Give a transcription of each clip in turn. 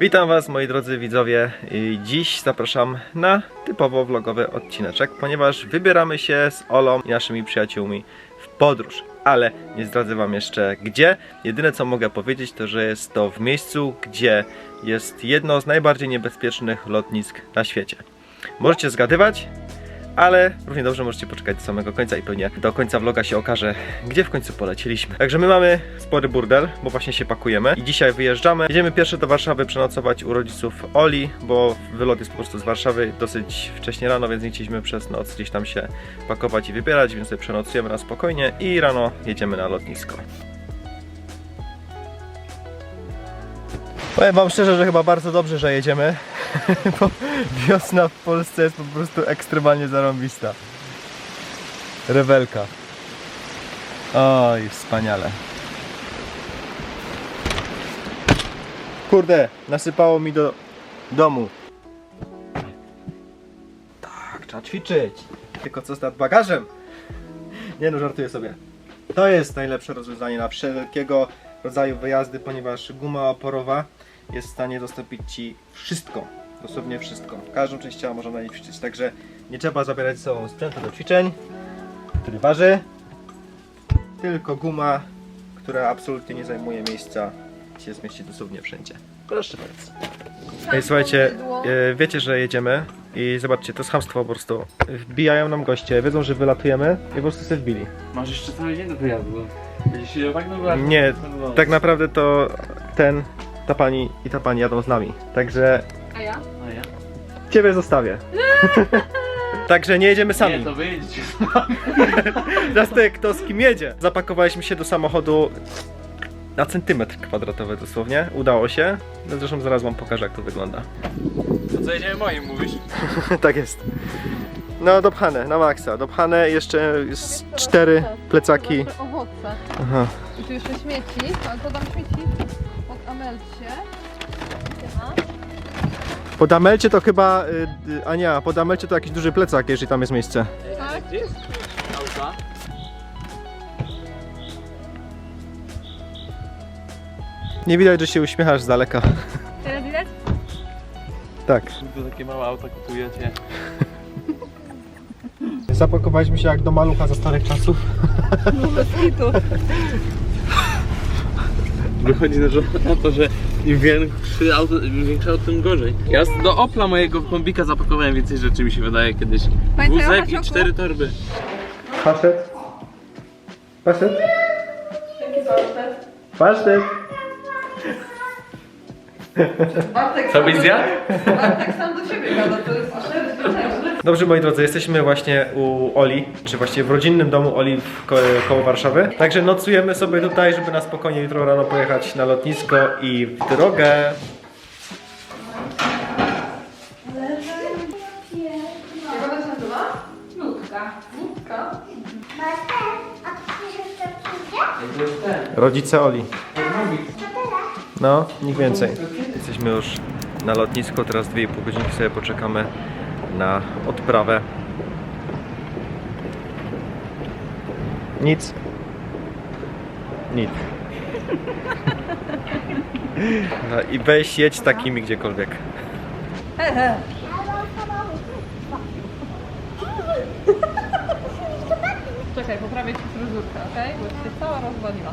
Witam Was moi drodzy widzowie dziś zapraszam na typowo vlogowy odcineczek, ponieważ wybieramy się z Olą i naszymi przyjaciółmi w podróż. Ale nie zdradzę Wam jeszcze gdzie. Jedyne co mogę powiedzieć to, że jest to w miejscu, gdzie jest jedno z najbardziej niebezpiecznych lotnisk na świecie. Możecie zgadywać, ale równie dobrze możecie poczekać do samego końca i pewnie do końca vloga się okaże, gdzie w końcu polecieliśmy. Także my mamy spory burdel, bo właśnie się pakujemy i dzisiaj wyjeżdżamy. Jedziemy pierwsze do Warszawy przenocować u rodziców Oli, bo wylot jest po prostu z Warszawy dosyć wcześnie rano, więc nie chcieliśmy przez noc gdzieś tam się pakować i wybierać, więc sobie przenocujemy na spokojnie i rano jedziemy na lotnisko. Powiem wam szczerze, że chyba bardzo dobrze, że jedziemy, bo wiosna w Polsce jest po prostu ekstremalnie zarąbista. Rewelka. Oj, wspaniale. Kurde, nasypało mi do domu. Tak, trzeba ćwiczyć. Tylko co z nad bagażem? Nie no, żartuję sobie. To jest najlepsze rozwiązanie na wszelkiego rodzaju wyjazdy, ponieważ guma oporowa jest w stanie dostąpić Ci wszystko. Dosłownie wszystko. Każdą część ciała można na niej ćwiczyć, także nie trzeba zabierać ze sobą sprzętu do ćwiczeń, który waży, tylko guma, która absolutnie nie zajmuje miejsca, się zmieści dosłownie wszędzie. Proszę bardzo. Ej, słuchajcie, e, wiecie, że jedziemy i zobaczcie, to jest chamstwo po prostu. Wbijają nam goście, wiedzą, że wylatujemy i po prostu się wbili. Masz jeszcze cały dzień do wyjazdu. Siedział tak Nie, tak naprawdę to ten, ta pani i ta pani jadą z nami. Także A ja? A ja? ciebie zostawię. Także nie jedziemy sami. Nie, to wyjedźcie. Teraz ty, kto z kim jedzie? Zapakowaliśmy się do samochodu na centymetr kwadratowy dosłownie. Udało się. No Zresztą zaraz wam pokażę jak to wygląda. To co jedziemy moim mówisz? tak jest. No dopchane, na maksa. Dopchane jeszcze z cztery plecaki. Owoce. Aha. I tu jeszcze śmieci, ale to dam śmieci Amelcie. Siema. Pod Amelcie to chyba, y, y, Ania, pod Amelcie to jakiś duży plecak, jeżeli tam jest miejsce. Tak? Gdzie jest auta? Nie widać, że się uśmiechasz z daleka. Teraz widać? Tak. Kurde, takie małe auta kupujecie. Zapakowaliśmy się jak do malucha za starych czasów. No bez kitu. Wychodzi na, na to, że im większy auto, im większe auto, tym gorzej. Ja do Opla mojego kombika zapakowałem więcej rzeczy, mi się wydaje kiedyś. Pamiętaj, Wózek Jasiu, i cztery torby. Jaki pasztet? Pasztet. Bartek, Co byś zjadł? Bartek sam do siebie gada, to jest pasztet, Dobrze moi drodzy, jesteśmy właśnie u Oli, czy właściwie w rodzinnym domu Oli w ko koło Warszawy. Także nocujemy sobie tutaj, żeby na spokojnie jutro rano pojechać na lotnisko i w drogę. Rodzice Oli. No, nikt więcej. Jesteśmy już na lotnisku, teraz 2,5 godzinki sobie poczekamy na odprawę. Nic. Nic. No i weź jedź takimi gdziekolwiek. Czekaj, poprawię ci fryzurkę, okej? Bo ci się cała rozwaliła.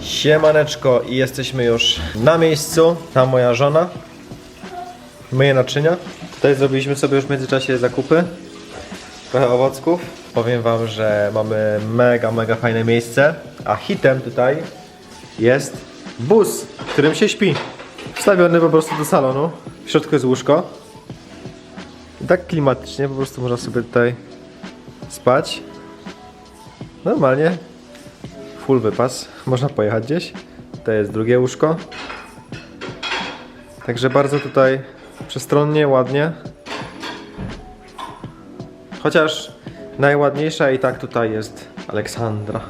Siemaneczko i jesteśmy już na miejscu. Tam moja żona. Myje naczynia. Tutaj zrobiliśmy sobie już w międzyczasie zakupy. Trochę owocków. Powiem wam, że mamy mega, mega fajne miejsce. A hitem tutaj jest bus, w którym się śpi. Wstawiony po prostu do salonu. W środku jest łóżko. I tak klimatycznie po prostu można sobie tutaj spać. Normalnie full wypas, można pojechać gdzieś. To jest drugie łóżko. Także bardzo tutaj przestronnie, ładnie. Chociaż najładniejsza i tak tutaj jest Aleksandra.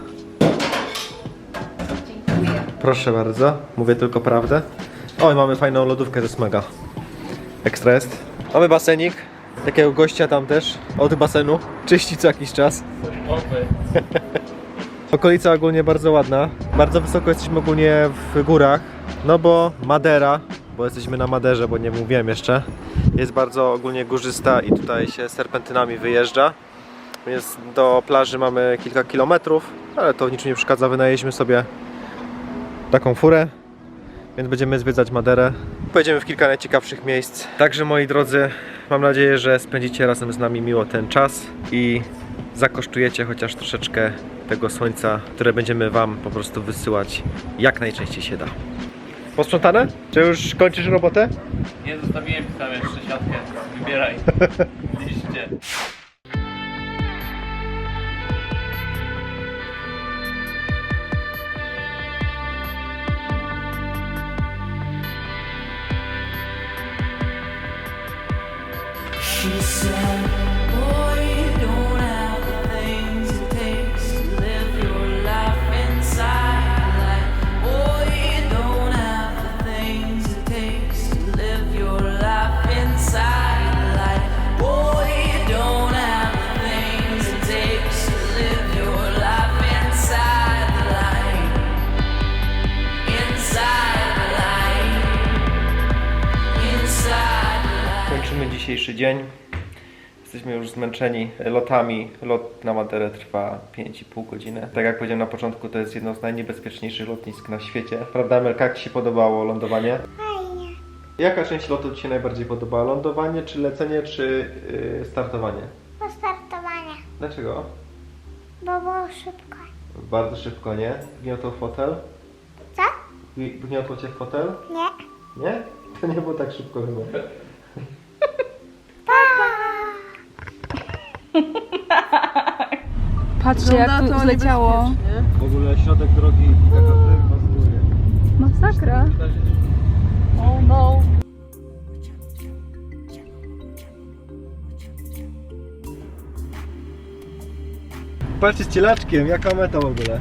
Proszę bardzo, mówię tylko prawdę. Oj, mamy fajną lodówkę ze Smega. Ekstra jest. Mamy basenik. Takiego gościa tam też od basenu. Czyści co jakiś czas. Okolica ogólnie bardzo ładna. Bardzo wysoko jesteśmy ogólnie w górach. No bo Madera, bo jesteśmy na Maderze, bo nie mówiłem jeszcze, jest bardzo ogólnie górzysta i tutaj się serpentynami wyjeżdża. Więc do plaży mamy kilka kilometrów, ale to niczym nie przeszkadza. Wynajęliśmy sobie taką furę, więc będziemy zwiedzać Maderę. Pojedziemy w kilka najciekawszych miejsc. Także moi drodzy, mam nadzieję, że spędzicie razem z nami miło ten czas i zakosztujecie chociaż troszeczkę tego słońca, które będziemy Wam po prostu wysyłać jak najczęściej się da. Posprzątane? Czy już kończysz robotę? Nie zostawiłem tam jeszcze siatkę. Wybieraj. Liście. She said, dzisiejszy dzień. Jesteśmy już zmęczeni lotami. Lot na Maderę trwa 5,5 godziny. Tak jak powiedziałem na początku, to jest jedno z najniebezpieczniejszych lotnisk na świecie. Prawda, Amelka, jak Ci się podobało lądowanie? Fajnie. Jaka część lotu Ci się najbardziej podobała? Lądowanie, czy lecenie, czy yy, startowanie? Postartowanie. Dlaczego? Bo było szybko. Bardzo szybko, nie? Wgniotło w fotel? Co? Wgniotło Cię w fotel? Nie. Nie? To nie było tak szybko chyba. Patrzcie jak tu zleciało. W ogóle środek drogi taka wyrwa z góry. Masakra. Oh no. Patrzcie z cielaczkiem, jaka meta w ogóle.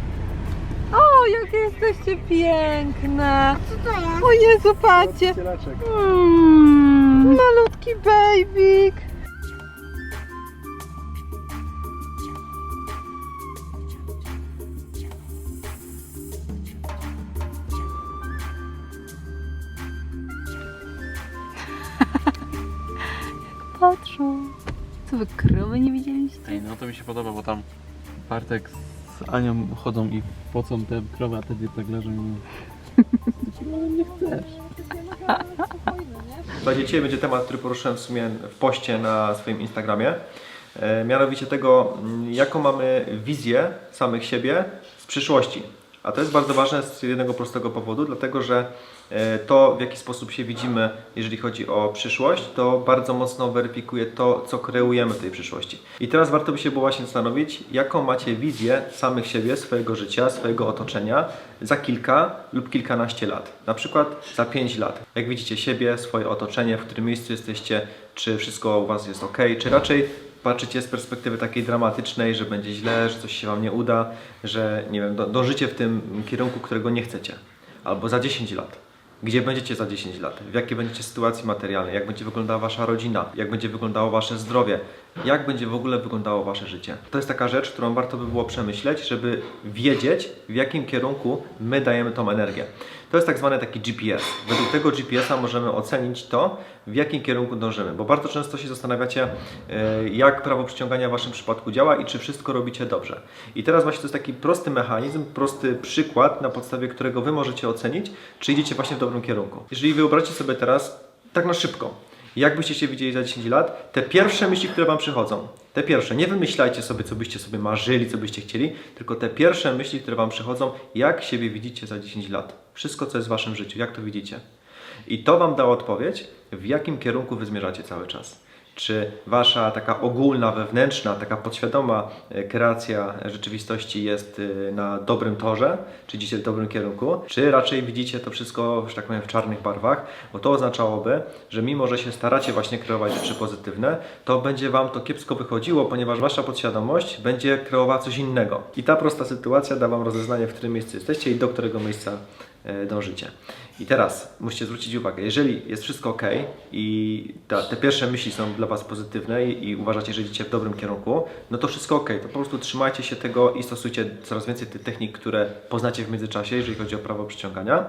O, jakie jesteście piękne. Co to jest? O Jezu, patrzcie. Cielaczek. Mm, malutki babyk. Patrzą. Co wy krowy nie widzieliście? Ej, no to mi się podoba, bo tam Bartek z Anią chodzą i pocą te krowy, a wtedy tak leżą i "No, nie chcesz. Słuchajcie, dzisiaj będzie temat, który poruszyłem w sumie w poście na swoim Instagramie. E, mianowicie tego, mm, jaką mamy wizję samych siebie z przyszłości. A to jest bardzo ważne z jednego prostego powodu, dlatego że e, to, w jaki sposób się widzimy, jeżeli chodzi o przyszłość, to bardzo mocno weryfikuje to, co kreujemy w tej przyszłości. I teraz warto by się było właśnie zastanowić, jaką macie wizję samych siebie, swojego życia, swojego otoczenia za kilka lub kilkanaście lat. Na przykład za 5 lat. Jak widzicie siebie, swoje otoczenie, w którym miejscu jesteście, czy wszystko u Was jest ok, czy raczej patrzycie z perspektywy takiej dramatycznej, że będzie źle, że coś się Wam nie uda, że nie wiem, do- dążycie w tym kierunku, którego nie chcecie. Albo za 10 lat. Gdzie będziecie za 10 lat? W jakiej będziecie sytuacji materialnej? Jak będzie wyglądała Wasza rodzina? Jak będzie wyglądało Wasze zdrowie? Jak będzie w ogóle wyglądało Wasze życie? To jest taka rzecz, którą warto by było przemyśleć, żeby wiedzieć, w jakim kierunku my dajemy tą energię. To jest tak zwany taki GPS. Według tego GPS-a możemy ocenić to, w jakim kierunku dążymy. Bo bardzo często się zastanawiacie, e, jak prawo przyciągania w Waszym przypadku działa i czy wszystko robicie dobrze. I teraz właśnie to jest taki prosty mechanizm, prosty przykład, na podstawie którego Wy możecie ocenić, czy idziecie właśnie w dobrym kierunku. Jeżeli wyobraźcie sobie teraz, tak na szybko, jak byście się widzieli za 10 lat, te pierwsze myśli, które Wam przychodzą, te pierwsze, nie wymyślajcie sobie, co byście sobie marzyli, co byście chcieli, tylko te pierwsze myśli, które Wam przychodzą, jak siebie widzicie za 10 lat. Wszystko, co jest w Waszym życiu, jak to widzicie. I to Wam dało odpowiedź, w jakim kierunku Wy zmierzacie cały czas. Czy Wasza taka ogólna, wewnętrzna, taka podświadoma e, kreacja rzeczywistości jest e, na dobrym torze, czy idziecie w dobrym kierunku, czy raczej widzicie to wszystko, że tak powiem, w czarnych barwach, bo to oznaczałoby, że mimo, że się staracie właśnie kreować rzeczy pozytywne, to będzie Wam to kiepsko wychodziło, ponieważ Wasza podświadomość będzie kreowała coś innego. I ta prosta sytuacja da Wam rozeznanie, w którym miejscu jesteście i do którego miejsca e, dążycie. I teraz musicie zwrócić uwagę, jeżeli jest wszystko ok i ta, te pierwsze myśli są dla Was pozytywne i, i uważacie, że idziecie w dobrym kierunku, no to wszystko ok. To po prostu trzymajcie się tego i stosujcie coraz więcej tych technik, które poznacie w międzyczasie, jeżeli chodzi o prawo przyciągania.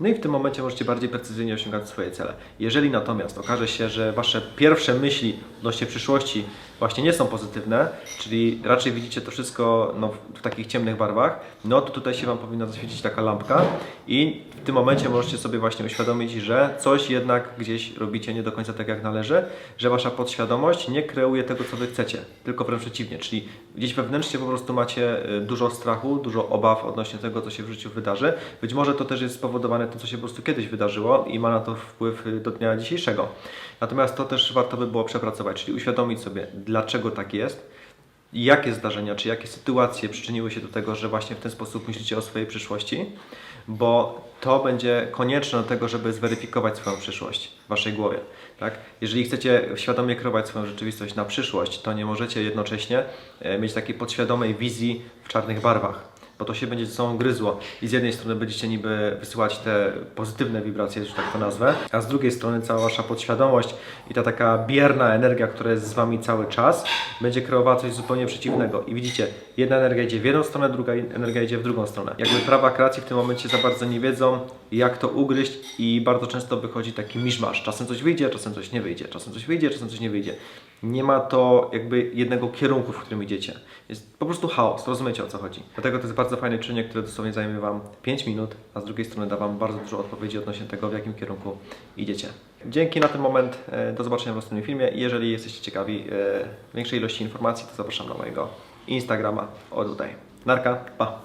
No i w tym momencie możecie bardziej precyzyjnie osiągać swoje cele. Jeżeli natomiast okaże się, że Wasze pierwsze myśli odnośnie przyszłości właśnie nie są pozytywne, czyli raczej widzicie to wszystko no, w- takich ciemnych barwach, no to tutaj się Wam powinna zaświecić taka lampka i w tym momencie możecie sobie właśnie uświadomić, że coś jednak gdzieś robicie nie do końca tak jak należy, że Wasza podświadomość nie kreuje tego, co Wy chcecie, tylko wręcz przeciwnie, czyli gdzieś wewnętrznie po prostu macie y, dużo strachu, dużo obaw odnośnie tego, co się w życiu wydarzy. Być może to też jest spowodowane tym, co się po prostu kiedyś wydarzyło i ma na to wpływ y, do dnia dzisiejszego. Natomiast to też warto by było przepracować, czyli uświadomić sobie, dlaczego tak jest, jakie zdarzenia, czy jakie sytuacje przyczyniły się do tego, że właśnie w ten sposób myślicie o swojej przyszłości, bo to będzie konieczne do tego, żeby zweryfikować swoją przyszłość w waszej głowie. Tak? Jeżeli chcecie świadomie kierować swoją rzeczywistość na przyszłość, to nie możecie jednocześnie e, mieć takiej podświadomej wizji w czarnych barwach bo to się będzie ze sobą gryzło i z jednej strony będziecie niby wysyłać te pozytywne wibracje, że tak to nazwę, a z drugiej strony cała wasza podświadomość i ta taka bierna energia, która jest z wami cały czas, będzie kreowała coś zupełnie przeciwnego. I widzicie, jedna energia idzie w jedną stronę, druga energia idzie w drugą stronę. Jakby prawa kreacji w tym momencie za bardzo nie wiedzą, jak to ugryźć i bardzo często wychodzi taki miszmasz. Czasem coś wyjdzie, czasem coś nie wyjdzie, czasem coś wyjdzie, czasem coś nie wyjdzie. Nie ma to jakby jednego kierunku, w którym idziecie. Jest po prostu chaos, rozumiecie o co chodzi. Dlatego to jest bardzo fajny czynnik, który dosłownie zajmie Wam 5 minut, a z drugiej strony da Wam bardzo dużo odpowiedzi odnośnie tego, w jakim kierunku idziecie. Dzięki na ten moment, e, do zobaczenia w następnym filmie jeżeli jesteście ciekawi e, większej ilości informacji, to zapraszam na mojego Instagrama, o tutaj. Narka, pa!